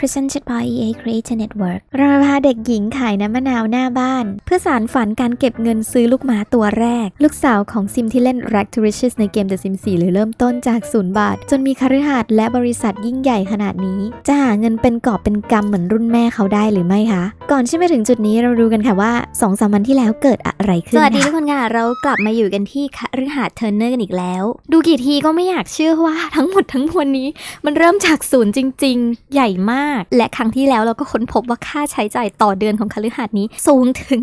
Presented by EA Creator Network เราพาเด็กหญิงขายน้ำมะนาวหน้าบ้าน เพื่อสารฝันการเก็บเงินซื้อลูกหมาตัวแรก ลูกสาวของซิมที่เล่น Rack to Riches ในเกม The Sims 4 หรือเริ่มต้นจาก0บาท จนมีคฤหาสน์และบริษัทยิ่งใหญ่ขนาดนี้ จะหาเงินเป็นกอบเป็นกำเหมือนรุ่นแม่เขาได้หรือไม่คะ ก่อนที่ไปถึงจุดนี้เราดูกันค่ะว่า2อสามวันที่แล้วเกิดอะไรขึ้นสวัสดีทุกคนค่ะเรากลับมาอยู่กันที่คฤหาสน์เทอร์เนอร์กันอีกแล้ว ดูกี่ทีก็ไม่อยากเชื่อว่าทั้งหมดทั้งมวลนี้ มันเริ่มจากศูนย์จริง ๆ ใหญ่มากและครั้งที่แล้วเราก็ค้นพบว่าค่าใช้จ่ายต่อเดือนของคฤหาสน์นี้สูงถึง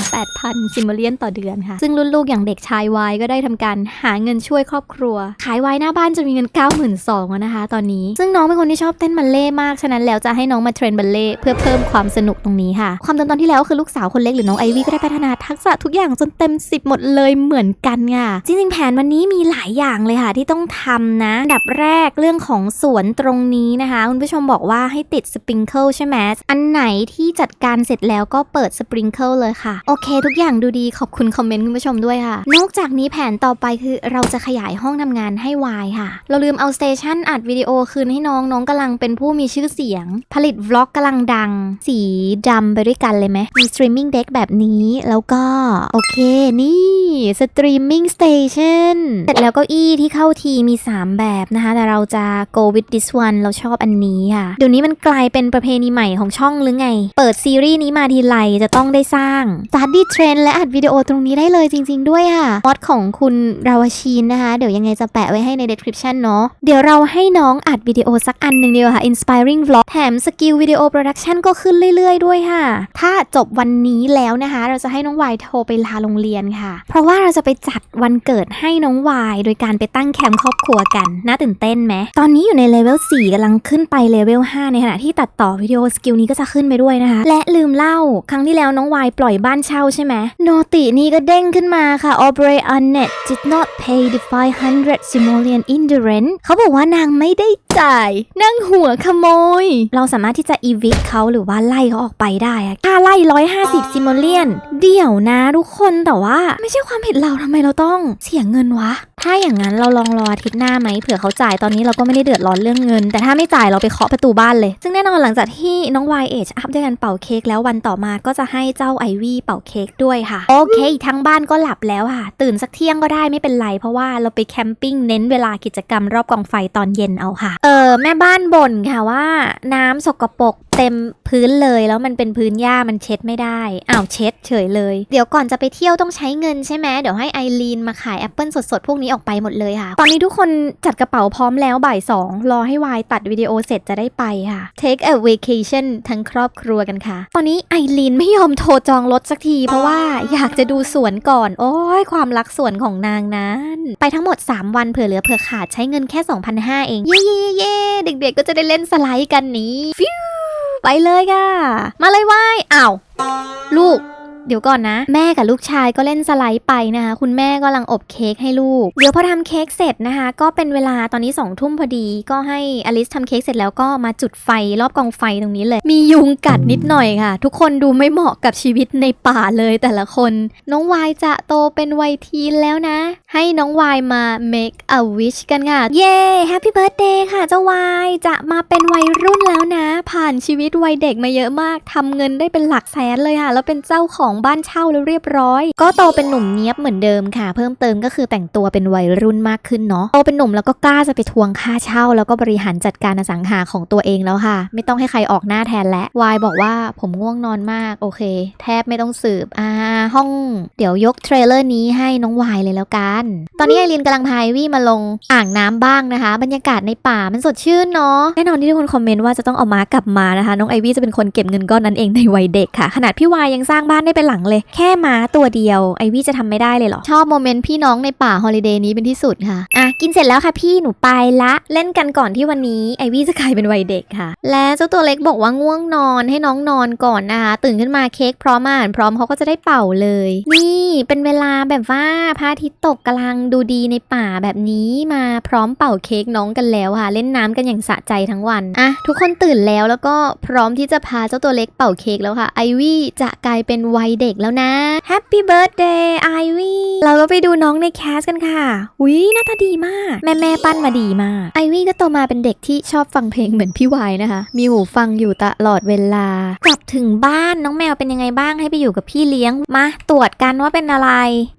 28,000ซิมเบเลียนต่อเดือนค่ะ ซึ่งรุ่นลูกอย่างเด็กชายวายก็ได้ทำการหาเงินช่วยครอบครัว ขายวายหน้าบ้านจะมีเงิน 92,000นะคะ ตอนนี้ซึ่งน้องเป็นคนที่ชอบเต้นบัลเล่มากฉะนั้นแล้วจะให้น้องมาเทรนบัลเล่เพื่อเพิ่มความสนุกตรงนี้ค่ะ ความเดิมตอนที่แล้วคือลูกสาวคนเล็กหรือน้องไอวี่ก็ได้พัฒนาทักษะทุกอย่างจนเต็ม 10 หมดเลยเหมือนกันค่ะจริงๆแผนวันนี้มีหลายอย่างเลยค่ะที่ต้องทำนะดับแรกเรื่องของสวนตรงนี้นะคะคุณผู้ชมบอกว่าให้ติดสปริงเกิลใช่ไหมอันไหนที่จัดการเสร็จแล้วก็เปิดสปริงเกิลเลยค่ะ โอเคทุกอย่างดูดีขอบคุณคอมเมนต์คุณผู้ชมด้วยค่ะ นอกจากนี้แผนต่อไปคือเราจะขยายห้องทำงานให้วายค่ะ เราลืมเอาสเตชันอัดวิดีโอคืนให้น้องน้องกำลังเป็นผู้มีชื่อเสียง ผลิตวล็อกกำลังดัง สีดำไปด้วยกันเลยไหมมีสตรีมมิ่งเด็กแบบนี้แล้วก็ โอเคนี่สตรีมมิ่งสเตชันเสร็จแล้วก็อี้ที่เข้าทีมี 3 แบบนะคะ แต่เราจะ go with this one เราชอบอันนี้ค่ะเดี๋ยวนี้นี่มันกลายเป็นประเพณีใหม่ของช่องหรือไง เปิดซีรีส์นี้มาทีไรจะต้องได้สร้าง study trend และอัดวิดีโอตรงนี้ได้เลยจริง ๆ ด้วยค่ะมอดของคุณราวชีนนะคะ เดี๋ยวยังไงจะแปะไว้ให้ใน description เนาะ เดี๋ยวเราให้น้องอัดวิดีโอสักอันหนึ่งเดียวค่ะ inspiring vlog แถมสกิลวิดีโอโปรดักชันก็ขึ้นเรื่อย ๆ ด้วยค่ะ ถ้าจบวันนี้แล้วนะคะ เราจะให้น้องวายโทรไปลาโรงเรียนค่ะ เพราะว่าเราจะไปจัดวันเกิดให้น้องวายโดยการไปตั้งแคมป์ครอบครัวกัน น่าตื่นเต้นไหม ตอนนี้อยู่ในเลเวล4กำลังขึ้นไปเลเวล5ในขณะที่ตัดต่อวิดีโอสกิลนี้ก็จะขึ้นไปด้วยนะคะ และลืมเล่า ครั้งที่แล้วน้องวายปล่อยบ้านเช่าใช่ไหมโนตินี่ก็เด้งขึ้นมาค่ะ Aubrey Annette did not pay the 500 simoleon in the rent เขาบอกว่านางไม่ได้ จ่าย นั่งหัวขโมย เราสามารถที่จะ evict เขาหรือว่าไล่เขาออกไปได้อะค่าไล่ 150 ซิโมเลียน เดี๋ยวนะทุกคนแต่ว่า ไม่ใช่ความผิดเราทำไมเราต้องเสียเงินวะ ถ้าอย่างนั้นเราลองรออาทิตย์หน้าไหมเผื่อเขาจ่ายตอนนี้เราก็ไม่ได้เดือดร้อนเรื่องเงิน แต่ถ้าไม่จ่ายเราไปเคาะประตูบ้านเลย ซึ่งแน่นอนหลังจากที่น้องวายเอชอัพด้วยกันเป่าเค้กแล้ววันต่อมาก็จะให้เจ้าไอวี่เป่าเค้กด้วยค่ะ โอเค ทั้งบ้านก็หลับแล้วค่ะ ตื่นสักเที่ยงก็ได้ไม่เป็นไรเพราะว่าเราไปแคมปิ้งเน้นเวลากิจกรรมรอบกองไฟตอนเย็นเอาค่ะเออแม่บ้านบ่นค่ะว่าน้ำสกปรก เต็มพื้นเลยแล้วมันเป็นพื้นหญ้ามันเช็ดไม่ได้อ้าวเช็ดเฉยเลย เดี๋ยวก่อนจะไปเที่ยวต้องใช้เงินใช่ไหมเดี๋ยวให้ไอรีนมาขายแอปเปิลสดๆ พวกนี้ออกไปหมดเลยค่ะ ตอนนี้ทุกคนจัดกระเป๋าพร้อมแล้วบ่ายสองรอให้วายตัดวิดีโอเสร็จจะได้ไปค่ะ take a vacation ทั้งครอบครัวกันค่ะ ตอนนี้ไอรีนไม่ยอมโทรจองรถสักทีเพราะว่าอยากจะดูสวนก่อน โอ้ยความรักสวนของนางนั้น ไปทั้งหมด 3 วันเผื่อเหลือเผื่อขาดใช้เงินแค่2,500เองเย่เย่เย่เด็กๆก็จะได้เล่นสไลด์กันนี้ฟิว ไปเลยค่ะ มาเลยว่ายอ้าว ลูก เดี๋ยวก่อนนะ แม่กับลูกชายก็เล่นสไลด์ไปนะคะ คุณแม่กำลังอบเค้กให้ลูก เดี๋ยวพอทำเค้กเสร็จนะคะ ก็เป็นเวลาตอนนี้2องทุ่มพอดี ก็ให้อลิสทำเค้กเสร็จแล้วก็มาจุดไฟรอบกองไฟตรงนี้เลย มียุงกัดนิดหน่อยค่ะ ทุกคนดูไม่เหมาะกับชีวิตในป่าเลยแต่ละคน น้องวายจะโตเป็นวัยทีนแล้วนะ ให้น้องวายมา make a wish กันค่ะ เย้ happy birthday ค่ะเจ้าวายจะมาเป็นวัยรุ่นแล้วนะ ผ่านชีวิตวัยเด็กมาเยอะมากทำเงินได้เป็นหลักแสนเลยค่ะ แล้วเป็นเจ้าของของบ้านเช่าแล้วเรียบร้อย ก็โตเป็นหนุ่มเนี้ยบเหมือนเดิมค่ะ เพิ่มเติมก็คือแต่งตัวเป็นวัยรุ่นมากขึ้นเนาะโตเป็นหนุ่มแล้วก็กล้าจะไปทวงค่าเช่า แล้วก็บริหารจัดการอสังหาของตัวเองแล้วค่ะ ไม่ต้องให้ใครออกหน้าแทนแล้ววายบอกว่าผมง่วงนอนมากโอเค แทบไม่ต้องสืบอ่าห้องเดี๋ยวยกเทรลเลอร์นี้ให้น้องวายเลยแล้วกัน ตอนนี้ไอรีนกำลังพายวี่มาลงอ่างน้ำบ้างนะคะ บรรยากาศในป่ามันสดชื่นเนาะแน่นอนที่ทุกคนคอมเมนต์ว่าจะต้องเอาม้ากลับมานะคะ น้องไอวี่จะเป็นคนเก็บเงินก้อนนั้นเองในวัยเด็กค่ะ ขนาดพี่วายยังสร้างบ้านได้เป็นหลังเลย แค่ม้าตัวเดียว ไอวี่จะทำไม่ได้เลยเหรอ ชอบโมเมนต์พี่น้องในป่าฮอลิเดย์นี้เป็นที่สุดค่ะ อะ กินเสร็จแล้วค่ะพี่หนูไปละเล่นกันก่อนที่วันนี้ไอวี่จะกลายเป็นวัยเด็กค่ะ และเจ้าตัวเล็กบอกว่าง่วงนอนให้น้องนอนก่อนนะคะตื่นขึ้นมาเค้กพร้อมอาหารพร้อมเขาก็จะได้เป่าเลย นี่เป็นเวลาแบบว่าพระอาทิตย์ตกกำลังดูดีในป่าแบบนี้มาพร้อมเป่าเค้กน้องกันแล้วค่ะ เล่นน้ำกันอย่างสะใจทั้งวันอะทุกคนตื่นแล้วแล้วก็พร้อมที่จะพาเจ้าตัวเล็กเป่าเค้กแล้วค่ะไอวี่จะกลายเป็นวัยเด็กแล้วนะ Happy Birthday Ivy เราก็ไปดูน้องในแคสกันค่ะวิหน้าตาดีมาก แม่แม่ปั้นมาดีมาก Ivy ก็โตมาเป็นเด็กที่ชอบฟังเพลงเหมือนพี่วายนะคะ มีหูฟังอยู่ตลอดเวลา กลับถึงบ้านน้องแมวเป็นยังไงบ้างให้ไปอยู่กับพี่เลี้ยงมาตรวจกันว่าเป็นอะไร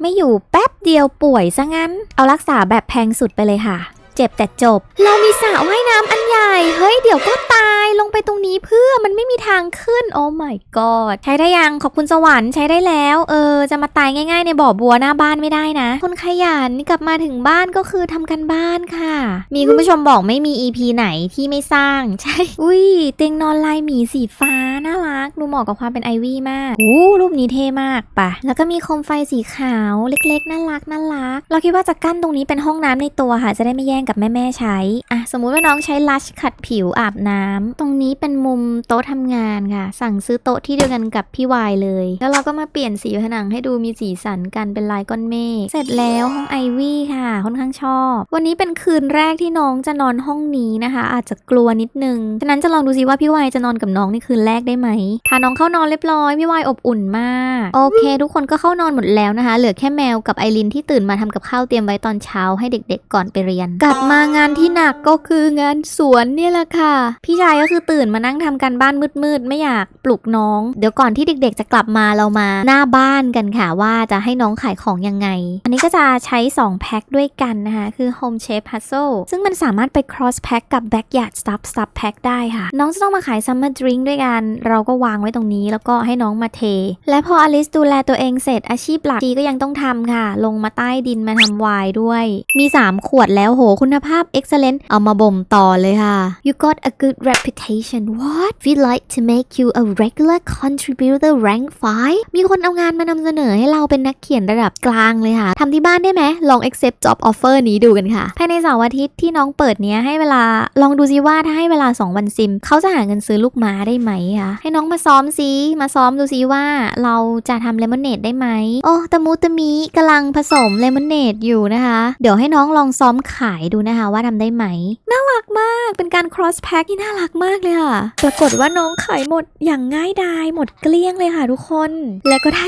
ไม่อยู่แป๊บเดียวป่วยซะงั้น เอารักษาแบบแพงสุดไปเลยค่ะ เจ็บแต่จบ เรามีสระว่ายน้ำอันใหญ่ เฮ้ย เดี๋ยวก็ตายลงไปตรงนี้เพื่อมันไม่มีทางขึ้น โอ้ my god ใช้ได้ยัง ขอบคุณสวรรค์ใช้ได้แล้ว เออ จะมาตายง่าย ๆ ในบ่อบัวหน้าบ้านไม่ได้นะ คนขยันกลับมาถึงบ้านก็คือทำกันบ้านค่ะ มีคุณผู้ชมบอกไม่มี EP ไหนที่ไม่สร้าง ใช่ อุ้ย เตียงนอนลายหมีสีฟ้าน่ารัก ดูเหมาะกับความเป็นไอวี่มากอู้รูปนี้เท่มากปะแล้วก็มีโคมไฟสีขาวเล็กๆน่ารักน่ารัก เราคิดว่าจะกั้นตรงนี้เป็นห้องน้ำในตัวค่ะ จะได้ไม่แย่งกับแม่ๆใช้อะสมมุติว่าน้องใช้ลัชขัดผิวอาบน้ำตรงนี้เป็นมุมโต๊ะทำงานค่ะ สั่งซื้อโต๊ะที่เดียวกันกับพี่วายเลย แล้วเราก็มาเปลี่ยนสีผนังให้ดูมีสีสันกันเป็นลายก้อนเมฆเสร็จแล้วห้องไอวี่ค่ะค่อนข้างชอบ วันนี้เป็นคืนแรกที่น้องจะนอนห้องนี้นะคะ อาจจะกลัวนิดนึงฉะนั้นจะลองดูซิว่าพี่วายจะนอนกับน้องในคืนแรกได้ไหมพาน้องเข้านอนเรียบร้อยพี่วายอบอุ่นมากโอเค ทุกคนก็เข้านอนหมดแล้วนะคะ เหลือแค่แมวกับไอรินที่ตื่นมาทำกับข้าวเตรียมไว้ตอนเช้าให้เด็ก ๆ ก่อนไปเรียนกลับมางานที่หนักก็คืองานสวนเนี่ยแหละค่ะ พี่ชายก็คือตื่นมานั่งทำการบ้านมืดๆ ไม่อยากปลุกน้อง เดี๋ยวก่อนที่เด็กๆ จะกลับมาเรามาหน้าบ้านกันค่ะว่าจะให้น้องขายของยังไง อันนี้ก็จะใช้ 2 แพ็คด้วยกันนะคะ คือ Home Shape Puzzle ซึ่งมันสามารถไป cross pack กับ Backyard Stuff Stuff Pack ได้ค่ะ น้องจะต้องมาขาย Summer Drink ด้วยกัน เราก็วางไว้ตรงนี้แล้วก็ให้น้องมาเท และพออลิสดูแลตัวเองเสร็จอาชีพหลักจีก็ยังต้องทำค่ะ ลงมาใต้ดินมาทำไวน์ด้วย มี 3 ขวดแล้วโหคุณณภาพ excellent เอามาบ่มต่อเลยค่ะ you got a good reputation what we like to make you a regular contributor rank 5 มีคนเอางานมานำเสนอให้เราเป็นนักเขียนระดับกลางเลยค่ะทำที่บ้านได้ไหมลอง accept job offer นี้ดูกันค่ะ ภายในเสาร์อาทิตย์ที่น้องเปิดเนี้ยให้เวลาลองดูซิว่าถ้าให้เวลา 2 วันซิม เขาจะหาเงินซื้อลูกม้าได้ไหมคะให้น้องมาซ้อมซิมาซ้อมดูซิว่าเราจะทำเลมอนเนดได้ไหมโอ้ตะมูตะมีกำลังผสมเลมอนเนดอยู่นะคะ เดี๋ยวให้น้องลองซ้อมขายดูนะคะว่าทำได้ไหม น่ารักมาก เป็นการ cross pack ที่น่ารักมากเลยค่ะ ปรากฏว่าน้องขายหมดอย่างง่ายดาย หมดเกลี้ยงเลยค่ะทุกคน แล้วก็ได้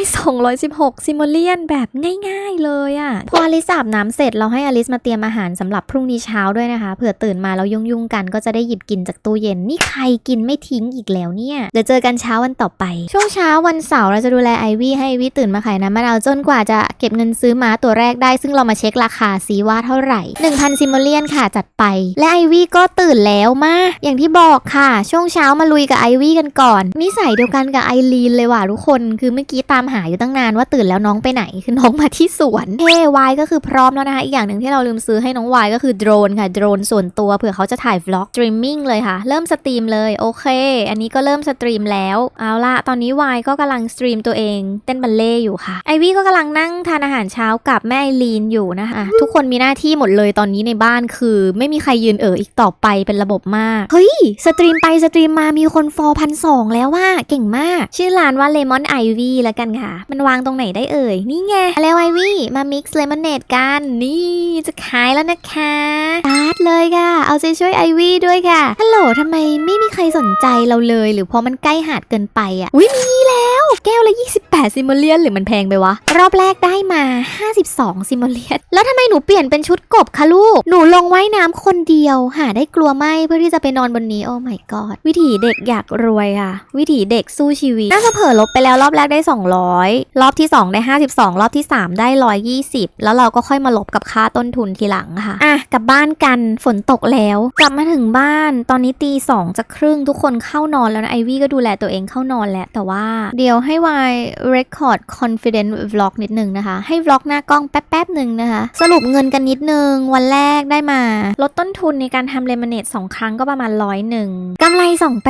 216 ซิมโมเลียนแบบง่ายๆเลยอะ่ะ พออลิสอาบน้ำเสร็จเราให้อลิสมาเตรียมอาหารสำหรับพรุ่งนี้เช้าด้วยนะคะ เผื่อตื่นมาแล้วยุ่งๆกันก็จะได้หยิบกินจากตู้เย็น นี่ใครกินไม่ทิ้งอีกแล้วเนี่ย เดี๋ยวเจอกันเช้าวันต่อไป ช่วงเช้าวันเสาร์เราจะดูแลไอวี่ให้ไอวี่ตื่นมาขายน้ำมะนาวจนกว่าจะเก็บเงินซื้อม้าตัวแรกได้ ซึ่งเรามาเช็คราคาซีว่าเท่าไหร่1,000ซิมโมเลียนค่ะจัดไป และไอวี่ก็ตื่นแล้วมาอย่างที่บอกค่ะ ช่วงเช้ามาลุยกับไอวี่กันก่อน นิสัยเดียวกันกับไอรีนเลยว่ะทุกคน คือเมื่อกี้ตามหาอยู่ตั้งนานว่าตื่นแล้วน้องไปไหน คือน้องมาที่สวนเฮ้วายก็คือพร้อมแล้วนะคะอีกอย่างหนึ่งที่เราลืมซื้อให้น้องวายก็คือโดรนค่ะโดรนส่วนตัวเผื่อเขาจะถ่ายวล็อกสตรีมมิ่งเลยค่ะ เริ่มสตรีมเลยโอเค อันนี้ก็เริ่มสตรีมแล้วเอาละตอนนี้วายก็กำลังสตรีมตัวเองเต้นบัลเล่อยู่ค่ะไอวี่ก็กำลังนั่งทานอาหารเช้ากับแม่ไอรีนอยู่นะคะทุกคนมีหน้าที่หมดเลยตอนนี้ในบ้านคือ ไม่มีใครยืนเอ่ออีกต่อไปเป็นระบบมาก เฮ้ย สตรีมไปสตรีมมามีคนฟอร์พันสองแล้วว่าเก่งมาก ชื่อร้านว่า Lemon Ivy แล้วกันค่ะ มันวางตรงไหนได้เอ่ย นี่ไงแล้วไอวี่มา mix lemonade กัน นี่จะขายแล้วนะคะตาร์ทเลยค่ะ เอาใจช่วยไอวี่ด้วยค่ะฮัลโหลทำไมไม่มีใครสนใจเราเลย หรือเพราะมันใกล้หาดเกินไปอะอุ้ยมีแล้ว แก้วละ 28 ซิมโมเลียนหรือมันแพงไปวะ รอบแรกได้มา 52 ซิมโมเลียนแล้วทำไมหนูเปลี่ยนเป็นชุดกบคะลูกหนูลงว่ายน้ำคนเดียว หาได้กลัวไหมเพื่อที่จะไปนอนบนนี้ โอ้ my god วิถีเด็กอยากรวยค่ะ วิถีเด็กสู้ชีวิต น่าจะเผลอลบไปแล้วรอบแรกได้ 200 รอบที่ 2 ได้ 52 รอบที่ 3 ได้ 120 แล้วเราก็ค่อยมาลบกับค่าต้นทุนทีหลังค่ะ อะ กลับบ้านกันฝนตกแล้ว กลับมาถึงบ้าน ตอนนี้ตีสองจะครึ่งทุกคนเข้านอนแล้วนะไอวี่ก็ดูแลตัวเองเข้านอนแล้วแต่ว่า เดี๋ยวให้วาย record confident vlog นิดนึงนะคะ ให้ vlog หน้ากล้องแป๊บๆหนึ่งนะคะ สรุปเงินกันนิดนึงวันแรกได้มา ลดต้นทุนในการทำเลมอนเนดสองครั้งก็ประมาณร้อยหนึ่งกำไร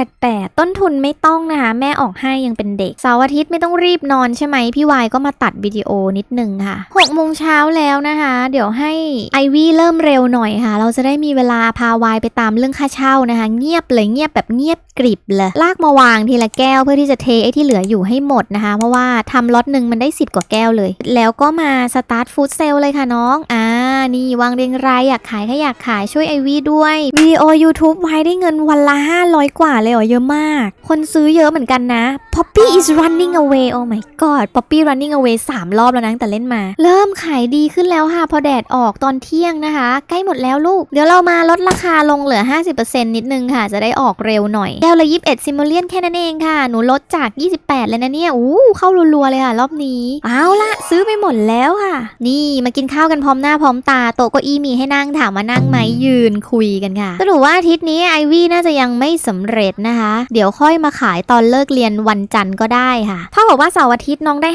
288 ต้นทุนไม่ต้องนะคะ แม่ออกให้ยังเป็นเด็กเสาร์อาทิตย์ไม่ต้องรีบนอนใช่ไหมพี่วายก็มาตัดวิดีโอนิดนึงค่ะ6โมงเช้าแล้วนะคะ เดี๋ยวให้ไอวี่เริ่มเร็วหน่อยค่ะ เราจะได้มีเวลาพาวายไปตามเรื่องค่าเช่านะคะ เงียบเลยเงียบแบบเงียบกริบเลยลากมาวางทีละแก้วเพื่อที่จะเทไอ้ที่เหลืออยู่ให้หมดนะคะ เพราะว่าทำล็อตหนึ่งมันได้ 10 กว่าแก้วเลย แล้วก็มาสตาร์ทฟู้ดเซลเลยค่ะน้องอ่า นี่วางเรียงรายอยากขายแค่อยากขายช่วยไอวีด้วยวิดีโอ YouTube ไว้ได้เงินวันละ 500 กว่าเลยเหรอเยอะมาก คนซื้อเยอะเหมือนกันนะ Poppy is running away oh my god Poppy running away 3 รอบแล้วนะแต่เล่นมา เริ่มขายดีขึ้นแล้วค่ะ พอแดดออกตอนเที่ยงนะคะ ใกล้หมดแล้วลูก เดี๋ยวเรามาลดราคาลงเหลือ 50%นิดนึงค่ะ จะได้ออกเร็วหน่อยแก้วละ21ซิมโมเลียนแค่นั้นเองค่ะ หนูลดจาก 28 เลยนะเนี่ยอู้เข้ารัวๆเลยค่ะ รอบนี้ เอาละซื้อไปหมดแล้วค่ะ นี่มากินข้าวกันพร้อมหน้าพร้อมตาโต๊ะเก็อีมีให้นั่งถามมานั่งไหมยืนคุยกันค่ะสรุปว่าอาทิตย์นี้ไอวี่น่าจะยังไม่สำเร็จนะคะ เดี๋ยวค่อยมาขายตอนเลิกเรียนวันจันทร์ก็ได้ค่ะเท่ากับว่าเสาร์อาทิตย์น้องได้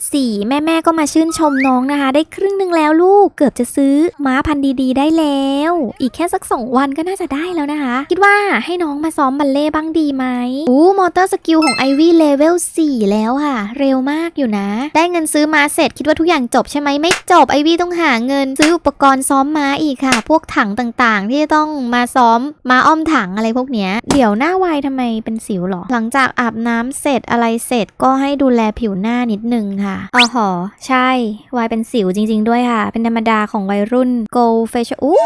574 แม่แม่ก็มาชื่นชมน้องนะคะ ได้ครึ่งหนึ่งแล้วลูกเกือบจะซื้อม้าพันธุ์ดีๆ ได้แล้ว อีกแค่สัก 2 วันก็น่าจะได้แล้วนะคะ คิดว่าให้น้องมาซ้อมบัลเล่บ้างดีไหมอู้มอเตอร์สกิลของไอวี่เลเวล4แล้วค่ะ เร็วมากอยู่นะ ได้เงินซื้อม้าเสร็จคิดว่าทุกอย่างจบใช่ไหมไม่จบไอวี่ต้องหาเงินซื้ออุปกรณ์ซ้อมม้าอีกค่ะ พวกถังต่างๆ ที่ต้องมาซ้อมม้าอ้อมถังอะไรพวกเนี้ย เดี๋ยวหน้าวายทำไมเป็นสิวหรอ หลังจากอาบน้ำเสร็จอะไรเสร็จก็ให้ดูแลผิวหน้านิดนึงค่ะอ๋อหอใช่ วายเป็นสิวจริง ๆ ด้วยค่ะ เป็นธรรมดาของวัยรุ่น gold facial อู้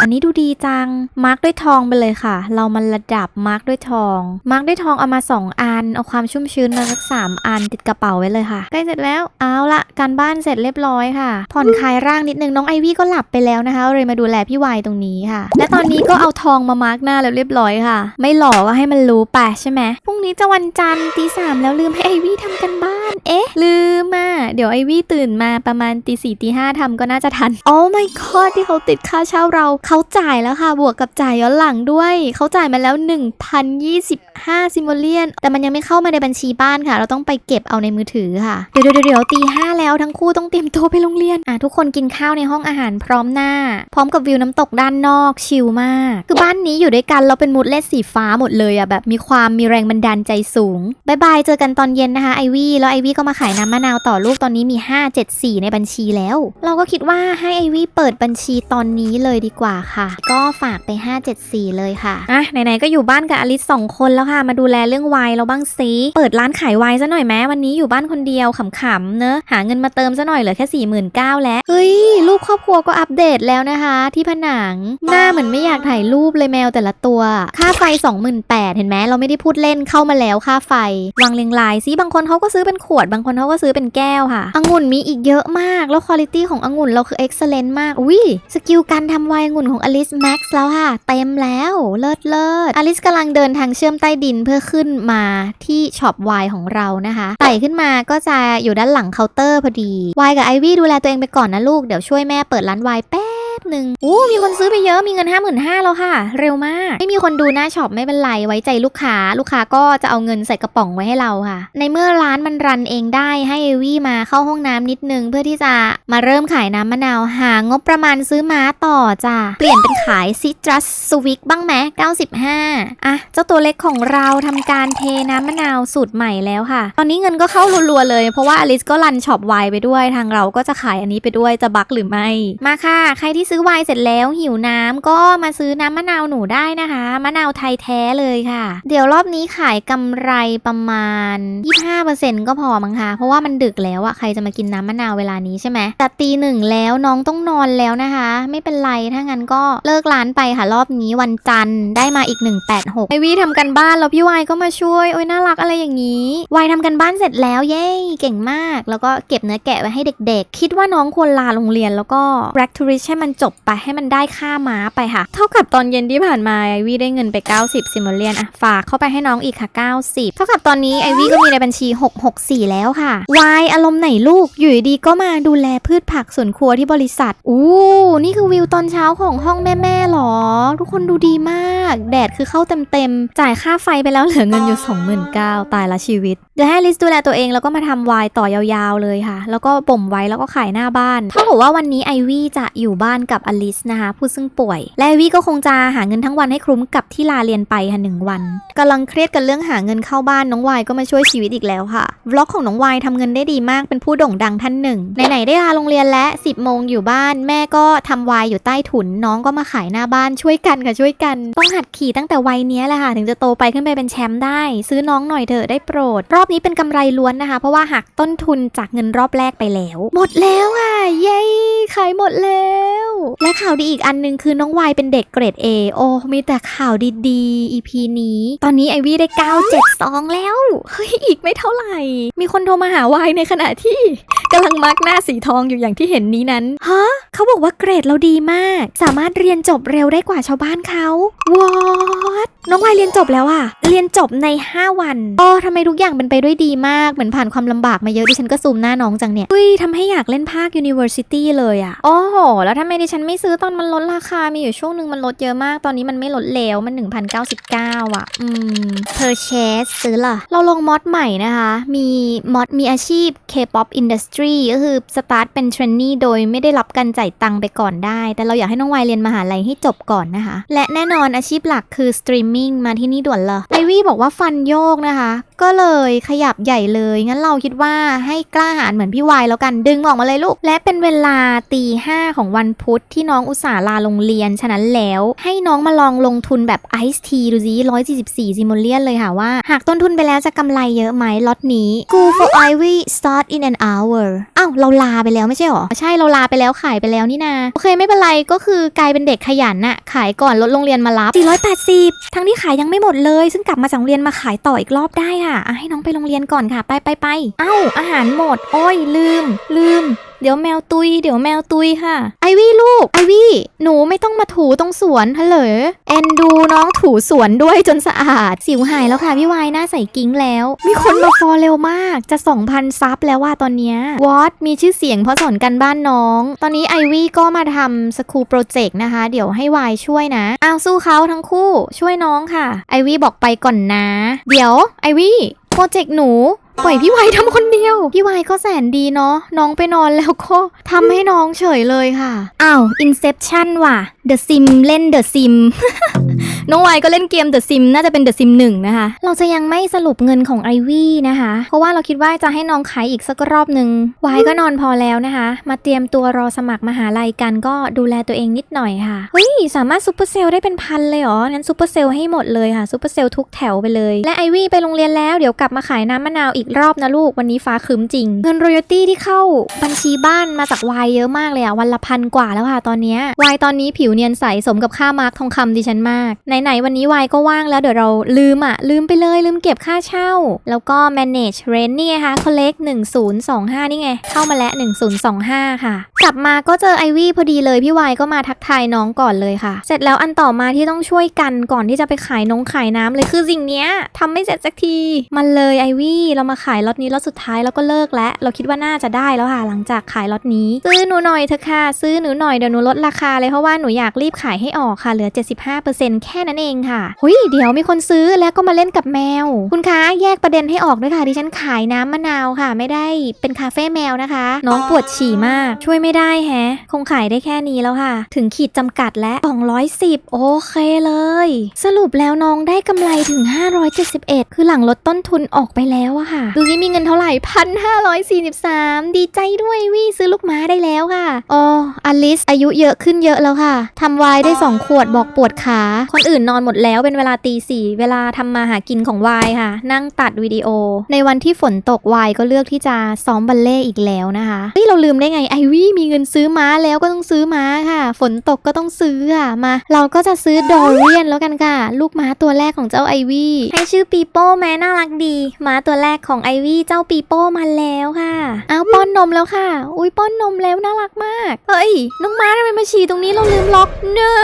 อันนี้ดูดีจัง มาร์กด้วยทองไปเลยค่ะ เรามันระดับมาร์กด้วยทอง มาร์กด้วยทองเอามา 2 อัน เอาความชุ่มชื้นมาสักสามอันติดกระเป๋าไว้เลยค่ะ ใกล้เสร็จแล้ว เอาละการบ้านเสร็จเรียบร้อยค่ะ ผ่อนคลายร่างนิดนึงน้องไอวี่ี่ก็หลับไปแล้วนะคะ เลยมาดูแลพี่วายตรงนี้ค่ะ และตอนนี้ก็เอาทองมามาร์กหน้าแล้วเรียบร้อยค่ะ ไม่หลอกก็ให้มันรู้ไปใช่ไหมพรุ่งนี้จะวันจันทร์ตีสามแล้วลืมให้ไอวี่ทำกันบ้าน เอ๊ะ ลืมอะเดี๋ยวไอวี่ตื่นมาประมาณตีสี่ตีห้าทำก็น่าจะทัน โอ้ my god ที่เขาติดค่าเช่าเราเขาจ่ายแล้วค่ะ บวกกับจ่ายย้อนหลังด้วย เขาจ่ายมาแล้ว 5ซิมโมเลียน แต่มันยังไม่เข้ามาในบัญชีบ้านค่ะ เราต้องไปเก็บเอาในมือถือค่ะเดี๋ยวเดี๋ยวเดี๋ยวตีห้าแล้วทั้งคู่ต้องเตรียมตัวไปโรงเรียน อะทุกคนกินข้าวในห้องอาหารพร้อมหน้า พร้อมกับวิวน้ำตกด้านนอกชิลมาก คือบ้านนี้อยู่ด้วยกันเราเป็นมูดเลสสีฟ้าหมดเลยอะแบบมีความมีแรงบันดาลใจสูงบายบายเจอกันตอนเย็นนะคะไอวี่แล้วไอวี่ก็มาขายน้ำมะนาวต่อลูกตอนนี้มี 574 ในบัญชีแล้ว เราก็คิดว่าให้ไอวี่เปิดบัญชีตอนนี้เลยดีกว่าค่ะ ก็ฝากไป 574 เลยค่ะอะไหนๆก็อยู่บ้านกับอลิสสองคนแล้วค่ะมาดูแลเรื่องไวน์เราบ้างสิเปิดร้านขายไวน์ซะหน่อยแม้วันนี้อยู่บ้านคนเดียวขำๆเนอะหาเงินมาเติมซะหน่อยเหลือแค่49,000แล้วเฮ้ยรูปครอบครัวก็อัปเดตแล้วนะคะ ที่ผนัง หน้าเหมือนไม่อยากถ่ายรูปเลยแมวแต่ละตัว ค่าไฟ 28,000เห็นไหมเราไม่ได้พูดเล่นเข้ามาแล้วค่าไฟ วางเรียงรายซิบางคนเขาก็ซื้อเป็นขวด บางคนเขาก็ซื้อเป็นแก้วค่ะองุ่นมีอีกเยอะมาก แล้วคุณภาพขององุ่นเราคือ excellent มากอุ้ยสกิลการทำไวน์องุ่นของอลิสแม็กซ์แล้วค่ะเต็มแล้วเลิศเลิศอลิสกำลังเดินทางเชื่อมใต้ดินเพื่อขึ้นมาที่ช็อปไวายของเรานะคะไต่ขึ้นมาก็จะอยู่ด้านหลังเคาน์เตอร์พอดีไวายกับไอวี่ดูแลตัวเองไปก่อนนะลูกเดี๋ยวช่วยแม่เปิดร้านไวายแป๊บ หนึ่งอู้มีคนซื้อไปเยอะมีเงิน 5 5 0 0 0แล้วค่ะ เร็วมาก ไม่มีคนดูหน้าช็อปไม่เป็นไรไว้ใจลูกค้า ลูกค้าก็จะเอาเงินใส่กระป๋องไว้ให้เราค่ะ ในเมื่อร้านมันรันเองได้ให้เอวี่มาเข้าห้องน้ำนิดนึง เพื่อที่จะมาเริ่มขายน้ำมะนาวหางบประมาณซื้อม้าต่อจ้ะเปลี่ยนเป็นขายซิตรัสสวิกบ้างไหม95 อะ เจ้าตัวเล็กของเราทำการเทน้ำมะนาวสูตรใหม่แล้วค่ะ ตอนนี้เงินก็เข้ารัวๆเลย เพราะว่าอลิสก็รันช็อปไวไปด้วยทางเราก็จะขายอันนี้ไปด้วยจะบักหรือไม่มาค่ะ ใครที่ซื้อไวน์เสร็จแล้วหิวน้ำก็มาซื้อน้ำมะนาวหนูได้นะคะ มะนาวไทยแท้เลยค่ะ เดี๋ยวรอบนี้ขายกำไรประมาณ 25%ก็พอมั้งคะเพราะว่ามันดึกแล้วอะใครจะมากินน้ำมะนาวเวลานี้ใช่ไหมแต่ตีหนึ่งแล้วน้องต้องนอนแล้วนะคะ ไม่เป็นไรถ้างั้นก็เลิกร้านไปค่ะรอบนี้วันจันทร์ได้มาอีก 186ไอวีทำกันบ้านแล้วพี่วายก็มาช่วยโอ้ยน่ารักอะไรอย่างนี้วายทำกันบ้านเสร็จแล้วเย้เก่งมาก แล้วก็เก็บเนื้อแกะไว้ให้เด็ก ๆ คิดว่าน้องควรลาโรงเรียนแล้วก็ Black Tourist ให้มันจบไปให้มันได้ค่าม้าไปค่ะ เท่ากับตอนเย็นที่ผ่านมาไอวีได้เงินไป 90 ซิมเลียนอะฝากเข้าไปให้น้องอีกค่ะ 90 เท่ากับตอนนี้ไอวีก็มีในบัญชี 664 แล้วค่ะวายอารมณ์ไหนลูก อยู่ดีก็มาดูแลพืชผักสวนครัวที่บริษัท อู้นี่คือวิวตอนเช้าของห้องแม่ๆหรอ ทุกคนดูดีมาก แดดคือเข้าเต็มๆจ่ายค่าไฟไปแล้วเหลือเงินอยู่ 29,000ตายละชีวิต เดี๋ยวให้ลิสดูแลตัวเองแล้วก็มาทำวายต่อยาวๆเลยค่ะ แล้วก็บ่มไว้แล้วก็ขายหน้าบ้านเท่ากับว่าวันนี้ไอวี่จะอยู่บ้านกับอลิสนะคะผู้ซึ่งป่วย และไอวี่ก็คงจะหาเงินทั้งวันให้คลุ้มกับที่ลาเรียนไปค่ะหนึ่งวันกำลังเครียดกันเรื่องหาเงินเข้าบ้านน้องวายก็มาช่วยชีวิตอีกแล้วค่ะวล็อกของน้องวายทำเงินได้ดีมากเป็นผู้โด่งดังท่านหนึ่งไหนๆได้ลาโรงเรียนและ10โมงอยู่บ้าน แม่ก็ทำวายอยู่ใต้ถุนน้องก็มาขายหน้าบ้านช่วยกันค่ะช่วยกันต้องหัดขี่ตั้งแต่วัยนี้แหละค่ะถึงจะโตไปขึ้นไปเป็นแชมป์ได้ ซื้อน้องหน่อยเถอะได้โปรดรอบนี้เป็นกำไรล้วนนะคะ เพราะว่าหักต้นทุนจากเงินรอบแรกไปแล้ว หมดแล้วอะ เย้ขายหมดแล้ว และข่าวดีอีกอันหนึงคือน้องวายเป็นเด็กเกรด A โอ้มีแต่ข่าวดีๆ EP นี้ ตอนนี้ไอวี่ได้ 972 แล้ว เฮ้ย อีกไม่เท่าไหร่ มีคนโทรมาหาวายในขณะที่ กำลังมาร์กหน้าสีทองอยู่อย่างที่เห็นนี้นั้น ฮะ เขาบอกว่าเกรดเราดีมาก สามารถเรียนจบเร็วได้กว่าชาวบ้านเขา What น้องวายเรียนจบแล้วอะเรียนจบใน 5 วันโอ้ทำไมทุกอย่างเป็นไปด้วยดีมาก เหมือนผ่านความลำบากมาเยอะดิฉันก็ซูมหน้าน้องจังเนี่ย อุ้ยทำให้อยากเล่นภาค University เลยอะโอ้โห แล้วทำไมดิฉันไม่ซื้อตอนมันลดราคา มีอยู่ช่วงหนึ่งมันลดเยอะมาก ตอนนี้มันไม่ลดแล้ว มัน 1,099อะอืม purchase ซื้อล่ะ เราลงมอดใหม่นะคะ มีมอดมีอาชีพ K-pop industry ก็คือสตาร์ทเป็นเทรนนีโดยไม่ได้รับการจ่ายตังค์ไปก่อนได้ แต่เราอยากให้น้องวายเรียนมหาลัยให้จบก่อนนะคะ และแน่นอนอาชีพหลักคือสตรีมมิ่งมาที่นี่ด่วนเลยไอวี่บอกว่าฟันโยกนะคะ ก็เลยขยับใหญ่เลย งั้นเราคิดว่าให้กล้าหาญเหมือนพี่วายแล้วกันดึงออกมาเลยลูก และเป็นเวลาตีห้าของวันพุธที่น้องอุตส่าห์ลาโรงเรียน ฉะนั้นแล้ว ให้น้องมาลองลงทุนแบบไอซ์ทีดูสิ144ซิโมเลียนเลยค่ะว่า หากต้นทุนไปแล้วจะกำไรเยอะไหมล็อตนี้ Go for Ivy start in an hour อ้าวเราลาไปแล้วไม่ใช่หรอ ใช่เราลาไปแล้วขายไปแล้วนี่นาโอเคไม่เป็นไรก็คือกลายเป็นเด็กขยันน่ะขายก่อนรถโรงเรียนมารับ480 ทั้งที่ขายยังไม่หมดเลย ซึ่งกลับมาจากโรงเรียนมาขายต่ออีกรอบได้ค่ะอะให้น้องไปโรงเรียนก่อนค่ะ ไปไปไปเอ้าอาหารหมด โอ้ยลืม ลืม เดี๋ยวแมวตุย เดี๋ยวแมวตุยค่ะ ไอวี่ลูก ไอวี่ หนูไม่ต้องมาถูตรงสวนฮัลโหลเอ็นดูน้องถูสวนด้วยจนสะอาด สิวหายแล้วค่ะพี่วายหน้าใสกิ้งแล้ว มีคนมาฟอลเร็วมาก จะ 2,000 ซับแล้วว่าตอนเนี้ยวอตมีชื่อเสียงเพราะสอนกันบ้านน้อง ตอนนี้ไอวี่ก็มาทำสคูลโปรเจกต์นะคะ เดี๋ยวให้วายช่วยนะอ้าวสู้เขาทั้งคู่ ช่วยน้องค่ะ ไอวี่บอกไปก่อนนะ เดี๋ยวไอวี่โปรเจกต์หนู ปล่อยพี่วายทำคนเดียว พี่วายก็แสนดีเนาะน้องไปนอนแล้วก็ทำให้น้องเฉยเลยค่ะ อ้าว Inception ว่ะ The Sim เล่น The Sim น้องวายก็เล่นเกม The Sim น่าจะเป็น The Sim 1นะคะ เราจะยังไม่สรุปเงินของไอวี่นะคะ เพราะว่าเราคิดว่าจะให้น้องขายอีกสักรอบหนึ่งวายก็นอนพอแล้วนะคะ มาเตรียมตัวรอสมัครมหาลัยกันก็ดูแลตัวเองนิดหน่อยค่ะเฮ้ยสามารถซูเปอร์เซลได้เป็นพันเลยเหรองั้นซูเปอร์เซลให้หมดเลยค่ะซูเปอร์เซลทุกแถวไปเลย และไอวี่ไปโรงเรียนแล้วเดี๋ยวกลับมาขายน้ำมะนาวอีกรอบนะลูกวันนี้ฟ้าครึ้มจริง เงินรอยตี้ที่เข้าบัญชีบ้านมาจากวายเยอะมากเลยอะวันละพันกว่าแล้วค่ะตอนนี้วายตอนนี้ผิวเนียนใสสมกับค่ามาร์กทองคำดิฉันมาก ไหนๆวันนี้วายก็ว่างแล้วเดี๋ยวเราลืมอะลืมไปเลยลืมเก็บค่าเช่า แล้วก็ manage rent นี่ไงคะ collect 1025 นี่ไง เข้ามาแล้ว1025 ค่ะ กลับมาก็เจอไอวี่พอดีเลยพี่วายก็มาทักทายน้องก่อนเลยค่ะ เสร็จแล้วอันต่อมาที่ต้องช่วยกันก่อนที่จะไปขายนงขายน้ำเลยคือสิ่งเนี้ยทำไม่เสร็จสักที มันเลยไอวี่เรามาขายล็อตนี้ล็อตสุดท้ายแล้วก็เลิกแล้วเราคิดว่าน่าจะได้แล้วค่ะหลังจากขายล็อตนี้ ซื้อหนูหน่อยเถอะค่ะซื้อหนูหน่อยเดี๋ยวหนูลดราคาเลยเพราะว่าหนูอยากรีบขายให้ออกค่ะเหลือ 75%แค่นั้นเองค่ะหุยเดี๋ยวมีคนซื้อแล้วก็มาเล่นกับแมว คุณคะแยกประเด็นให้ออกด้วยค่ะดิฉันขายน้ำมะนาวค่ะ ไม่ได้เป็นคาเฟ่แมวนะคะ น้องปวดฉี่มากช่วยไม่ได้แฮะ คงขายได้แค่นี้แล้วค่ะ ถึงขีดจำกัดแล้ว210 โอเคเลย สรุปแล้วน้องได้กำไรถึง 571 คือหลังลดต้นทุนออกไปแล้วอะค่ะ ดูสิมีเงินเท่าไหร่พันห้าร้อยสี่สิบสามดีใจด้วยวี่ซื้อลูกม้าได้แล้วค่ะอ๋ออลิสอายุเยอะขึ้นเยอะแล้วค่ะทำวายได้สองขวดบอกปวดขา คนอื่นนอนหมดแล้วเป็นเวลาตีสี่เวลาทำมาหากินของวายค่ะ นั่งตัดวิดีโอ ในวันที่ฝนตกวายก็เลือกที่จะซ้อมบัลเล่ต์อีกแล้วนะคะเฮ้ยเราลืมได้ไงไอวี่มีเงินซื้อม้าแล้วก็ต้องซื้อม้าค่ะ ฝนตกก็ต้องซื้อค่ะมา เราก็จะซื้อดอเรียนแล้วกันค่ะ ลูกม้าตัวแรกของเจ้าไอวี่ให้ชื่อปีโป้แม้น่ารักดีม้าตัวแรกของไอวี่เจ้าปีโป้มาแล้วค่ะอ้าวป้อนนมแล้วค่ะ อุ้ยป้อนนมแล้วน่ารักมากเฮ้ยน้องม้าทำไมมาฉี่ตรงนี้เราลืมล็อกเนอะ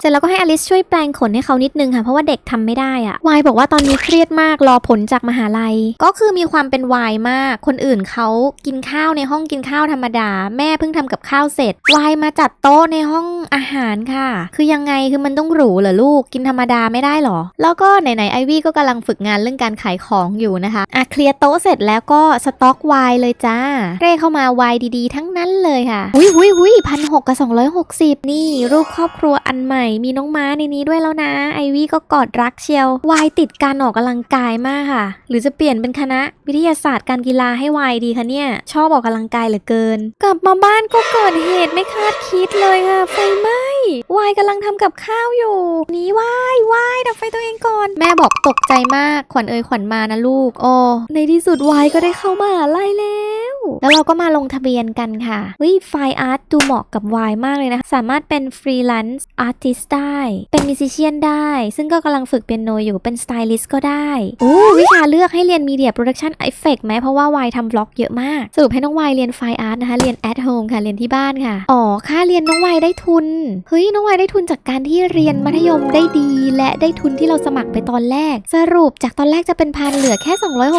เสร็จแล้วก็ให้อลิสช่วยแปลงขนให้เขานิดนึงค่ะเพราะว่าเด็กทำไม่ได้อะวายบอกว่าตอนนี้เครียดมากรอผลจากมหาลัย ก็คือมีความเป็นวายมาก คนอื่นเขากินข้าวในห้องกินข้าวธรรมดา แม่เพิ่งทำกับข้าวเสร็จวายมาจัดโต๊ะในห้องอาหารค่ะ คือยังไงคือมันต้องหรูเหรอลูกกินธรรมดาไม่ได้หรอ แล้วก็ไหนๆไอวี่ก็กำลังฝึกงานเรื่องการขายของอยู่นะคะอะเคลียร์โต๊ะเสร็จแล้วก็สต็อกไวน์เลยจ้า เร่เข้ามาไวน์ดีๆ ทั้งนั้นเลยค่ะหุยหุยหุยพันหกกับสองร้อยหกสิบนี่รูปครอบครัวอันใหม่มีน้องม้าในนี้ด้วยแล้วนะ ไอวี่ก็กอดรักเชียววายติดการออกกำลังกายมากค่ะ หรือจะเปลี่ยนเป็นคณะวิทยาศาสตร์การกีฬาให้วายดีคะเนี่ยชอบออกกำลังกายเหลือเกิน กลับมาบ้าน้านก็เกิดเหตุไม่คาดคิดเลยค่ะไฟไหม้ วายกำลังทำกับข้าวอยู่ นี้วายวายดับไฟตัวเองก่อน แม่บอกตกใจมาก ขวัญเอ่ยขวัญมานะลูก โอ้ในที่สุดวายก็ได้เข้ามหาลัยแล้วแล้วเราก็มาลงทะเบียนกันค่ะวิไฟอาร์ตดูเหมาะกับวายมากเลยนะ สามารถเป็นฟรีแลนซ์อาร์ติสได้ เป็นมิวสิชเชียนได้ ซึ่งก็กำลังฝึกเปียโนอยู่ เป็นสไตลิสก็ได้โอ้วิชาเลือกให้เรียนมีเดียโปรดักชันเอฟเฟกไหมเพราะว่าวายทำบล็อกเยอะมาก สรุปให้น้องวายเรียนไฟอาร์ตนะคะ เรียน at home ค่ะ เรียนที่บ้านค่ะ อ๋อ ค่าเรียนน้องวายได้ทุนเฮ้ยน้องวายได้ทุนจากการที่เรียนมัธยมได้ดี และได้ทุนที่เราสมัครไปตอนแรก สรุปจากตอนแรกจะเป็นพันเหลือแค่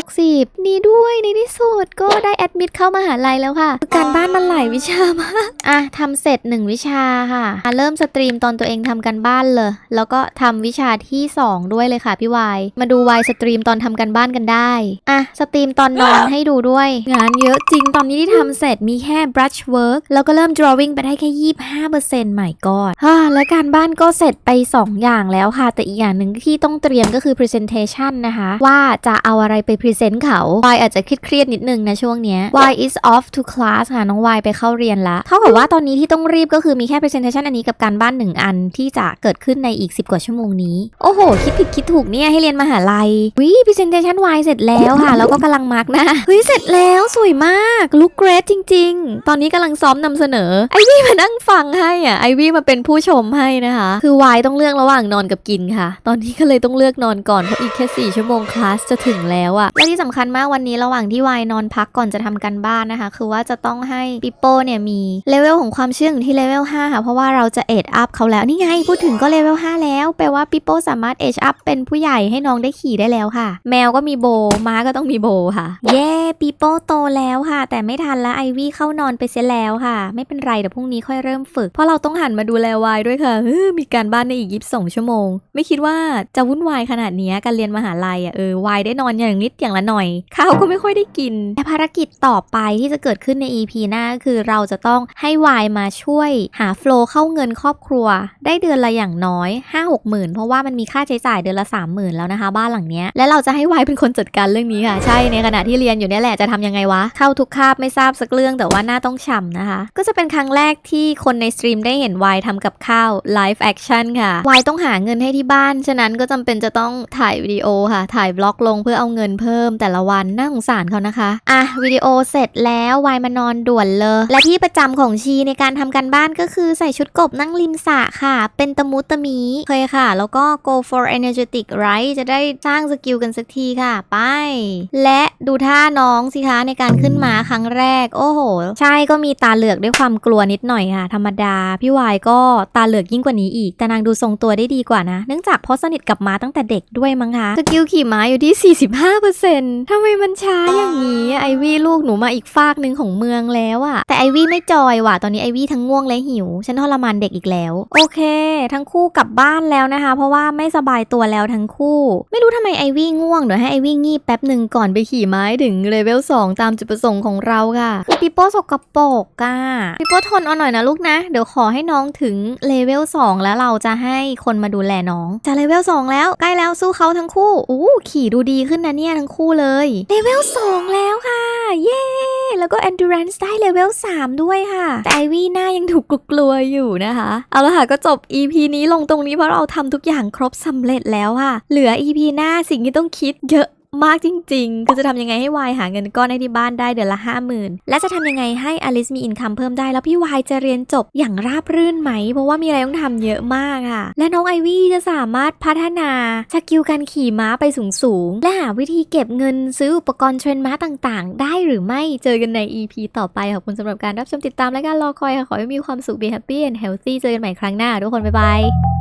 260ดีด้วยในที่สุดก็ได้แอดมิดเข้ามหาลัยแล้วค่ะคือการบ้านมันหลายวิชามากอะทำเสร็จ 1 วิชาค่ะอะ เริ่มสตรีมตอนตัวเองทำกันบ้านเลย แล้วก็ทำวิชาที่ 2 ด้วยเลยค่ะพี่วายมาดูวายสตรีมตอนทำกันบ้านกันได้อะสตรีมตอนนอนให้ดูด้วย งานเยอะจริงตอนนี้ที่ทำเสร็จมีแค่ brush work แล้วก็เริ่ม drawing ไปได้แค่ 25%ใหม่กอดฮ่าและการบ้านก็เสร็จไป 2 อย่างแล้วค่ะ แต่อีกอย่างหนึ่งที่ต้องเตรียมก็คือ presentation นะคะ ว่าจะเอาอะไรไป present เขาวายอาจจะเครียดนิดนึงนะช่วงเนี้ย Y is off to class ค่ะ น้องวายไปเข้าเรียนละเท่ากับว่าตอนนี้ที่ต้องรีบก็คือมีแค่ presentation อันนี้กับการบ้านหนึ่งอันที่จะเกิดขึ้นในอีก 10 กว่าชั่วโมงนี้ โอ้โห คิดผิดคิดถูกเนี่ยให้เรียนมหาลัยวิ presentation Y เสร็จแล้วค่ะ แล้วก็กำลังมาร์กหน้าเฮ้ยเสร็จแล้วสวยมากลุคเกรดจริง ๆ ตอนนี้กำลังซ้อมนำเสนอไอวี่มานั่งฟังให้อะไอวี่มาเป็นผู้ชมให้นะคะ คือ Y ต้องเลือกระหว่างนอนกับกินค่ะ ตอนนี้ก็เลยต้องเลือกนอนก่อนเพราะอีกแค่ 4 ชั่วโมงคลาสจะถึงแล้วอะและที่สำคัญมากวันนี้ระหว่างที่ Y นอนพักก่อนจะทำกันบ้านนะคะ คือว่าจะต้องให้ปิโป้เนี่ยมีเลเวลของความเชื่ออยู่ที่เลเวล5ค่ะเพราะว่าเราจะเอจอัพเขาแล้วนี่ไงพูดถึงก็เลเวล5แล้วแปลว่าปิโป้สามารถเอจอัพเป็นผู้ใหญ่ให้น้องได้ขี่ได้แล้วค่ะ แมวก็มีโบม้าก็ต้องมีโบค่ะ เย้ปิโป้โตแล้วค่ะ แต่ไม่ทันแล้วไอวี่เข้านอนไปเสียแล้วค่ะ ไม่เป็นไรเดี๋ยวพรุ่งนี้ค่อยเริ่มฝึกเพราะเราต้องหันมาดูแลวายด้วยค่ะมีการบ้านในอีก22ชั่วโมง ไม่คิดว่าจะวุ่นวายขนาดนี้การเรียนมหาลัยอะเออวายได้นอนอย่างนิดอย่างละหน่อยข้าวก็ไม่ค่อยได้กิน แต่ภารกิจต่อไปที่จะเกิดขึ้นใน EP หน้าคือเราจะต้องให้วายมาช่วยหาโฟลเข้าเงินครอบครัว ได้เดือนละอย่างน้อย 5 6หมื่นเพราะว่ามันมีค่าใช้จ่ายเดือนละ 3 0,000 แล้วนะคะ บ้านหลังเนี้ยและเราจะให้วายเป็นคนจัดการเรื่องนี้ค่ะ ใช่ในขณะที่เรียนอยู่นี่แหละจะทำยังไงวะเข้าทุกคาบไม่ทราบสักเรื่องแต่ว่าหน้าต้องฉ่ำนะคะ ก็จะเป็นครั้งแรกที่คนในสตรีมได้เห็นวายททำกับข้าวไลฟ์แอคชั่นค่ะวายต้องหาเงินให้ที่บ้าน ฉะนั้นก็จำเป็นจะต้องถ่ายวิดีโอค่ะ ถ่ายบล็อกลงเพื่อเอาเงินเพิ่มแต่ละวันน่าสงสารเขานะคะอะวิดีโอเสร็จแล้ววายมานอนด่วนเลย และที่ประจำของชีในการทำการบ้านก็คือใส่ชุดกบนั่งริมสระค่ะ เป็นตะมุตะมีเคยค่ะ แล้วก็ go for energetic right จะได้สร้างสกิลกันสักทีค่ะ ไป และดูท่าน้องสิคะในการขึ้นมาครั้งแรก โอ้โห ใช่ก็มีตาเหลือกด้วยความกลัวนิดหน่อยค่ะ ธรรมดา พี่วายก็ตาเหลือกยิ่งกว่านี้อีก แต่นางดูทรงตัวได้ดีกว่านะ เนื่องจากเพราะสนิทกับม้าตั้งแต่เด็กด้วยมั้งคะสกิลขี่ม้าอยู่ที่ 45%ทำไมมันช้าอย่างนี้ ไอวี่ลูกหนูมาอีกฟากหนึ่งของเมืองแล้วอะแต่ไอวี่ไม่จอยว่ะ ตอนนี้ไอวี่ทั้งง่วงและหิว ฉันทรมานเด็กอีกแล้ว โอเค ทั้งคู่กลับบ้านแล้วนะคะ เพราะว่าไม่สบายตัวแล้วทั้งคู่ ไม่รู้ทำไมไอวี่ง่วงเดี๋ยวให้ไอวี่งีบแป๊บหนึ่งก่อนไปขี่ม้าถึงเลเวล2ตามจุดประสงค์ของเราค่ะปิโป้สกปรกอะปิโป้ทนเอาหน่อยนะลูกนะ เดี๋ยวขอให้น้องถึงเลเวล2แล้วเราจะให้คนมาดูแลน้อง จะเลเวล2แล้วใกล้แล้วสู้เขาทั้งคู่อู้ขี่ดูดีขึ้นนะเนี่ยทั้งคู่เลยเลเวล2แล้วค่ะ เย้แล้วก็ endurance ได้เลเวล3ด้วยค่ะ แต่ไอวี่หน้ายังถูกกลัวอยู่นะคะ เอาละค่ะก็จบ EP นี้ลงตรงนี้เพราะเราทำทุกอย่างครบสำเร็จแล้วค่ะ เหลือ EP หน้าสิ่งที่ต้องคิดเยอะ มากจริงๆ คือจะทำยังไงให้วายหาเงินก้อนให้ที่บ้านได้เดือนละ 50,000 และจะทำยังไงให้อลิสมีอินคัมเพิ่มได้ แล้วพี่วายจะเรียนจบอย่างราบรื่นไหม เพราะว่ามีอะไรต้องทำเยอะมากค่ะ และน้องไอวี่จะสามารถพัฒนาสกิลการขี่ม้าไปสูงๆ และหาวิธีเก็บเงินซื้ออุปกรณ์เทรนม้าต่างๆ ได้หรือไม่เจอกันใน EP ต่อไปขอบคุณสำหรับการรับชมติดตามและการรอคอยค่ะขอให้มีความสุข be happy and healthy เจอกันใหม่ครั้งหน้าทุกคนบ๊ายบาย